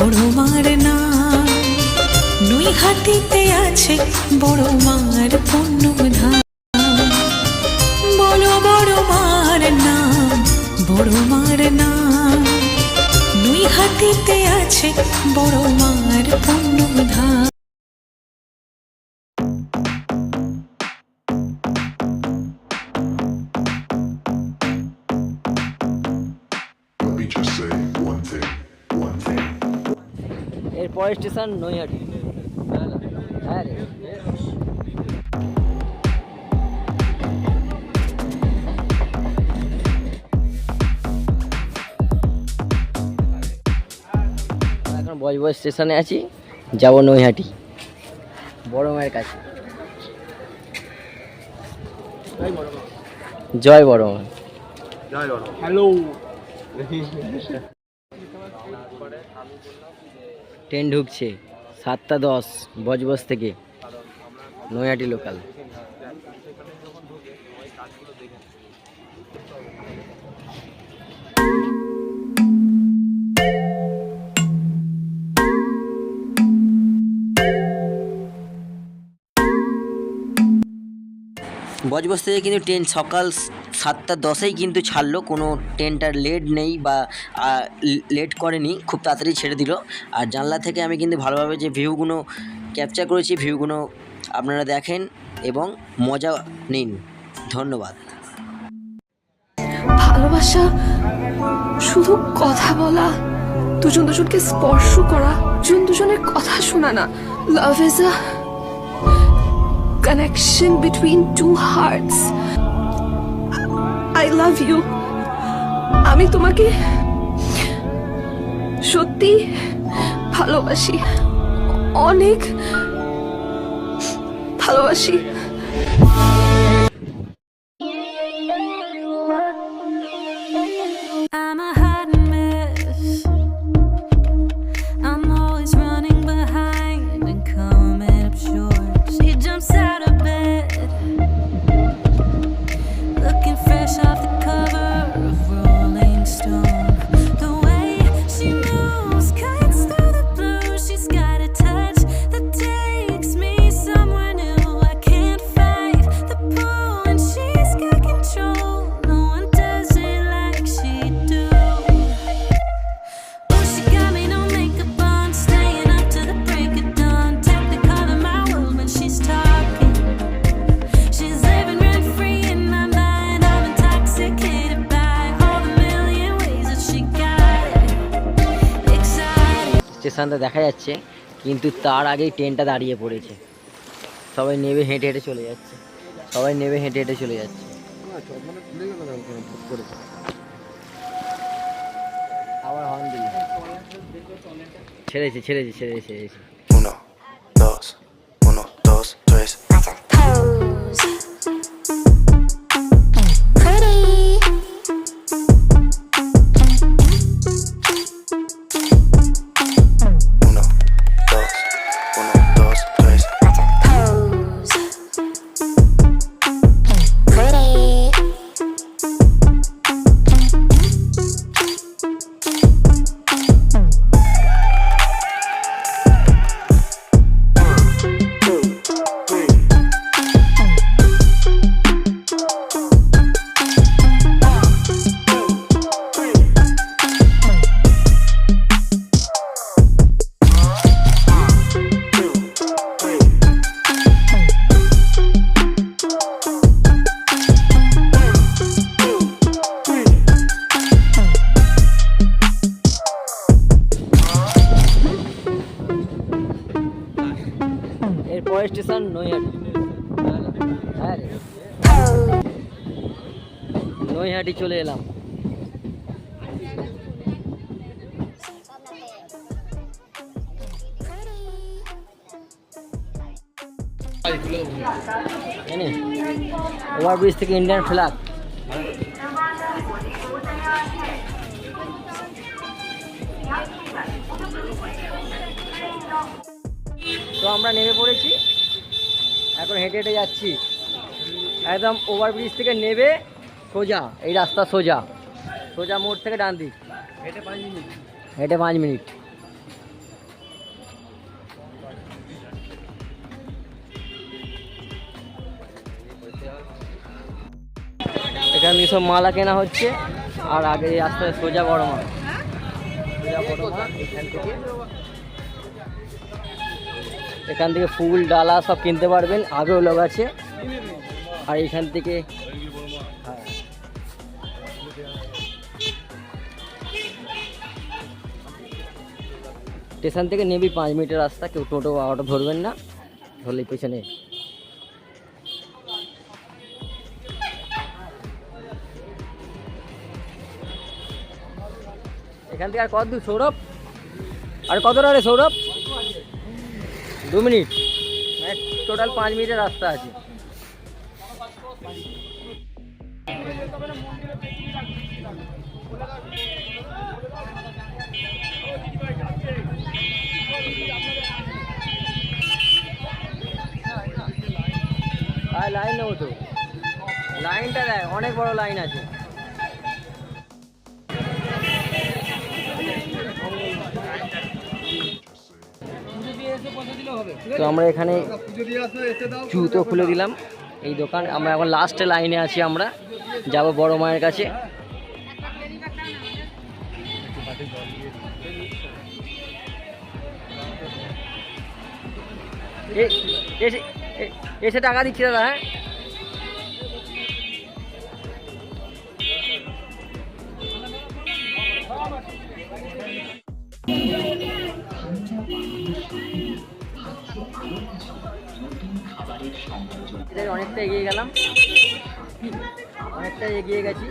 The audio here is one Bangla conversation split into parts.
বড় মার না। নই হাতিতে আছে বড় মার পুণ্যধাম। বলো বড় মার না, বড় মার না। নাম হাতিতে আছে বড় মার পুণ্যধাম এর স্টেশন নৈহাটি হ্যাঁ রে। এখন বজবজ স্টেশনে আছি যাব নৈহাটি বড় মায়ের কাছে। জয় বড় মা। ট্রেন ঢুকছে সাতটা দশ বজবজ থেকে নয়াটি লোকাল বজবজ থেকে কিন্তু ট্রেন সকাল সাতটা দশেই কিন্তু ছাড়লো। কোনো ট্রেনটার লেট নেই বা লেট করেনি, খুব তাড়াতাড়ি ছেড়ে দিল। আর জানলা থেকে আমি কিন্তু ভালোভাবে যে ভিউগুলো ক্যাপচার করেছি ভিউগুলো আপনারা দেখেন এবং মজা নিন। ধন্যবাদ। ভালোবাসা, শুধু কথা বলা, দুজন দুজনকে স্পর্শ করা, দুজন দুজনের কথা শোনা না। Love is a connection between two hearts I love you আমি তোমাকে সত্যি ভালোবাসি। অনেক ভালোবাসি। স্টেশনটা দেখা যাচ্ছে, কিন্তু তার আগেই ট্রেনটা দাঁড়িয়ে পড়েছে। সবাই নেবে হেঁটে হেঁটে চলে যাচ্ছে। সবাই নেবে হেঁটে হেঁটে চলে যাচ্ছে। আবার ছেড়েছে ছেড়েছে ছেড়েছে ছেড়েছে। এর পরের স্টেশন নৈহাটি হ্যাঁ রে নৈহাটি চলে এলাম। এনে ওভারব্রিজ থেকে ইন্ডিয়ান ফ্ল্যাগ। আমরা নেমে পড়েছি। এখন হেঁটে হেঁটে যাচ্ছি। একদম ওভারব্রিজ থেকে নেবে সোজা এই রাস্তা সোজা। সোজা মোড় থেকে ডান দিক। হেঁটে পাঁচ মিনিট। হেঁটে পাঁচ মিনিট। এখানে সব মালা কেনা হচ্ছে আর আগে এই সোজা বড় মাল। সোজা বড় মাল এখান থেকে। এখান থেকে ফুল, ডালা সব কিনতে পারবেন, আগেও লোক আছে। আর এখান থেকে হ্যাঁ। স্টেশন থেকে নেবি পাঁচ মিনিটের রাস্তা, কেউ টোটো বা অটো ধরবেন না, ধরলে পেছনে। এখান থেকে আর কত দূর, সৌরভ? আর কতটা রে, সৌরভ? দু মিনিট। টোটাল পাঁচ মিনিটের রাস্তা আছে। লাইন নেব তো। লাইনটা দেখ, অনেক বড় লাইন আছে। তো আমরা এখানে জুতো খুলে দিলাম। এই দোকান আমরা এখন লাস্টে লাইনে আছি আমরা। যাব বড় মায়ের কাছে। এসে টাকা দিচ্ছি দাদা হ্যাঁ? এদের অনেকটা এগিয়ে গেলাম। অনেকটা এগিয়ে গেছি।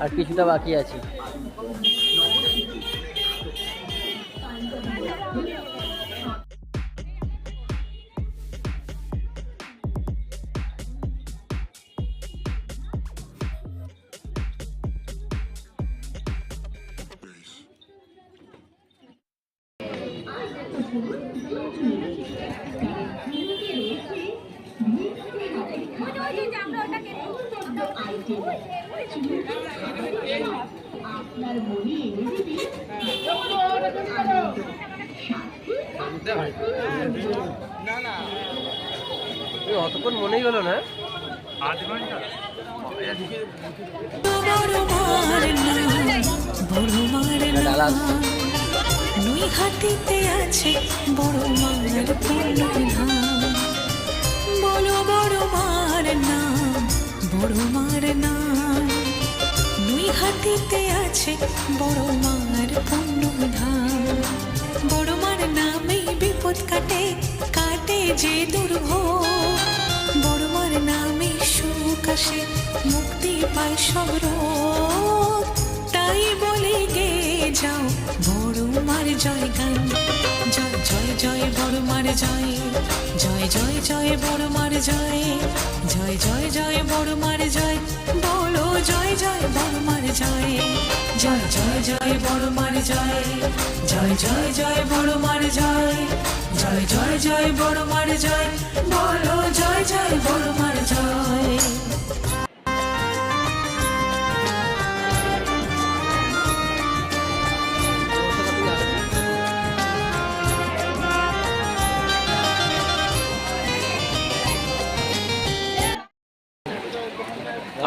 আর কিছুটা বাকি আছে। অতক্ষণ মনেই হলো না। নই হাতিতে আছে বড় বলো নাম বড় মার নাম নই হাতিতে আছে বড় মার পূর্ণধাম বড় মার নামেই বিপদ কাটে কাটে যে দুর্ভোগ। বড় মার নামে সুখ আসে, মুক্তি পায় সব রোগ। তাই বলে গে যাও জয় গান জয় জয় জয় বড় মার জয় জয় জয় জয় বড় মার জয় জয় জয় জয় বড় মার জয় বলো জয় জয় বড় মার জয় জয় জয় জয় বড় মার জয় জয় জয় জয় বড় মার জয় জয় জয় জয় বড় মার জয় বলো জয় জয় বড় মার জয়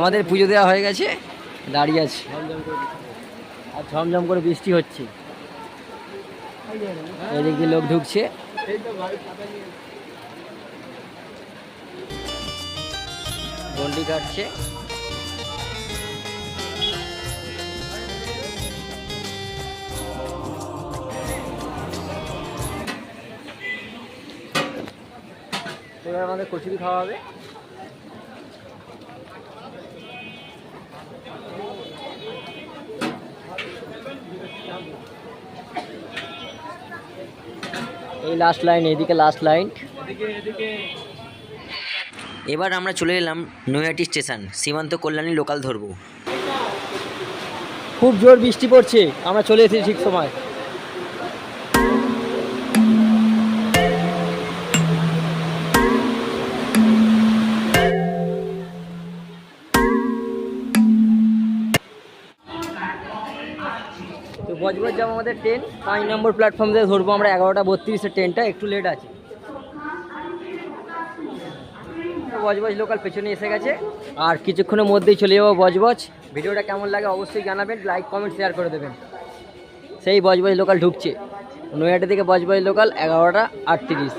আমাদের পুজো দেওয়া হয়ে গেছে, দাঁড়িয়ে আছি। আর ঝমঝম করে বৃষ্টি হচ্ছে। এদিক লোক ঢুকছে। গন্ডি কাটছে। এবার আমাদের কচুরি খাওয়া হবে। এই লাস্ট লাইন এদিকে লাস্ট লাইন এবার আমরা চলে এলাম নৈহাটি স্টেশন সীমান্ত কল্যাণী লোকাল ধরবো। খুব জোর বৃষ্টি পড়ছে আমরা চলে এসেছি ঠিক সময়। তো যাব আমাদের ট্রেন পাঁচ নম্বর প্ল্যাটফর্ম থেকে ধরবো আমরা এগারোটা বত্রিশের ট্রেনটা একটু লেট আছে। বজবজ লোকাল পেছনে এসে গেছে। আর কিছুক্ষণের মধ্যেই চলে যাব বজবজ। ভিডিওটা কেমন লাগে অবশ্যই জানাবেন লাইক কমেন্ট শেয়ার করে দেবেন। সেই বজবজ লোকাল ঢুকছে। নৈহাটি থেকে বজবজ লোকাল এগারোটা আটত্রিশ।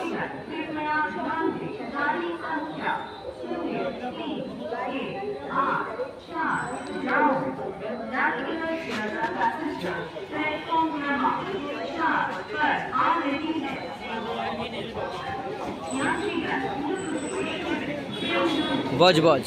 বজবজ